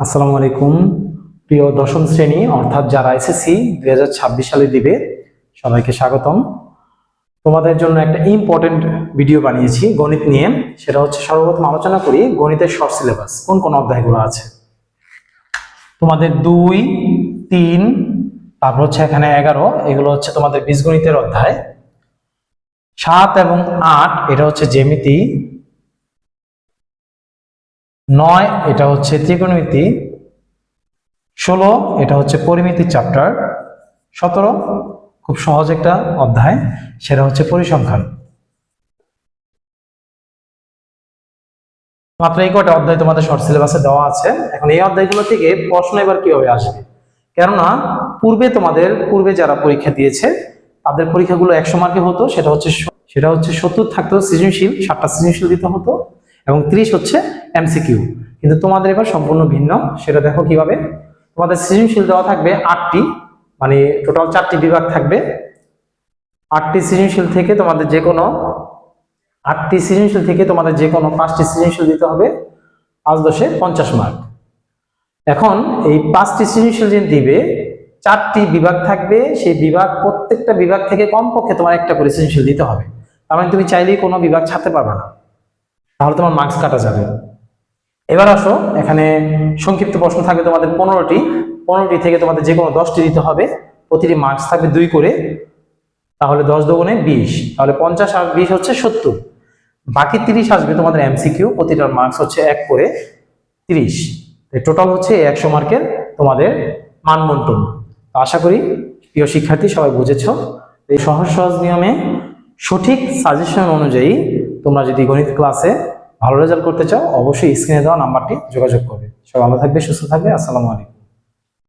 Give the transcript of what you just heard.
আসসালামু আলাইকুম। প্রিয় দশম শ্রেণি, অর্থাৎ যারা এসএসসি দুই হাজার ছাব্বিশ সালে দিবে, সবাইকে স্বাগতম। তোমাদের জন্য একটা ইম্পর্টেন্ট ভিডিও বানিয়েছি গণিত নিয়ে। সেটা হচ্ছে সর্বপ্রথম আলোচনা করি গণিতের শর্ট সিলেবাস কোন কোন অধ্যায়গুলো আছে। তোমাদের দুই, তিন, তারপর হচ্ছে এখানে এগারো, এগুলো হচ্ছে তোমাদের বীজগণিতের অধ্যায়। সাত এবং আট, এটা হচ্ছে জ্যামিতি। নয়, এটা হচ্ছে ত্রিকোণমিতি। ষোলো, এটা হচ্ছে পরিমিতির চ্যাপ্টার। সতেরো, খুব সহজ একটা অধ্যায়, সেটা হচ্ছে পরিসংখ্যান। মাত্র এই কটা অধ্যায় তোমাদের শর্ট সিলেবাসে দেওয়া আছে। এখন এই অধ্যায়গুলো থেকে প্রশ্ন এবার কীভাবে আসবে? কেননা, পূর্বে তোমাদের, পূর্বে যারা পরীক্ষা দিয়েছে, তাদের পরীক্ষাগুলো একশো মার্কে হতো, সেটা হচ্ছে সেটা হচ্ছে সত্তর থাকতো সৃজনশীল, সাতটা সৃজনশীল দিতে হতো। এবং ত্রিশ হচ্ছে এমসিকিউ কিন্তু তোমাদের এবার সম্পূর্ণ ভিন্ন। সেটা দেখো কীভাবে? তোমাদের সৃজনশীল দেওয়া থাকবে আটটি মানে টোটাল চারটি বিভাগ থাকবে। আটটি সৃজনশীল থেকে তোমাদের যে কোনো, আটটি সৃজনশীল থেকে তোমাদের যে কোনো পাঁচটি সৃজনশীল দিতে হবে। পাঁচ দশে পঞ্চাশ মার্ক এখন এই পাঁচটি সৃজনশীল যে দিবে, চারটি বিভাগ থাকবে। সেই বিভাগ, প্রত্যেকটা বিভাগ থেকে কমপক্ষে তোমার একটা করে সৃজনশীল দিতে হবে। তার মানে তুমি চাইলেই কোনো বিভাগ ছাড়তে পারবে না। তাহলে তোমার মার্কস কাটা যাবে। এবার আসো, এখানে সংক্ষিপ্ত প্রশ্ন থাকবে তোমাদের পনেরোটি। পনেরোটি থেকে তোমাদের যে কোনো দশটি দিতে হবে। প্রতিটি মার্কস থাকবে দুই করে। তাহলে দশ দোগুণে বিশ। তাহলে পঞ্চাশ আর বিশ হচ্ছে সত্তর। বাকি তিরিশ আসবে তোমাদের এমসিকিউ প্রতিটার মার্কস হচ্ছে এক করে তিরিশ। টোটাল হচ্ছে একশো মার্কের তোমাদের মানবন্টন আশা করি প্রিয় শিক্ষার্থী সবাই বুঝেছ। এই সহজ সহজ নিয়মে সঠিক সাজেশন অনুযায়ী তোমরা যদি গণিত ক্লাসে ভালো রেজাল্ট করতে চাও, অবশ্যই স্ক্রিনে দেওয়া নাম্বারটি যোগাযোগ করবে। সব ভালো থাকবে, সুস্থ থাকবে, আসসালামু আলাইকুম।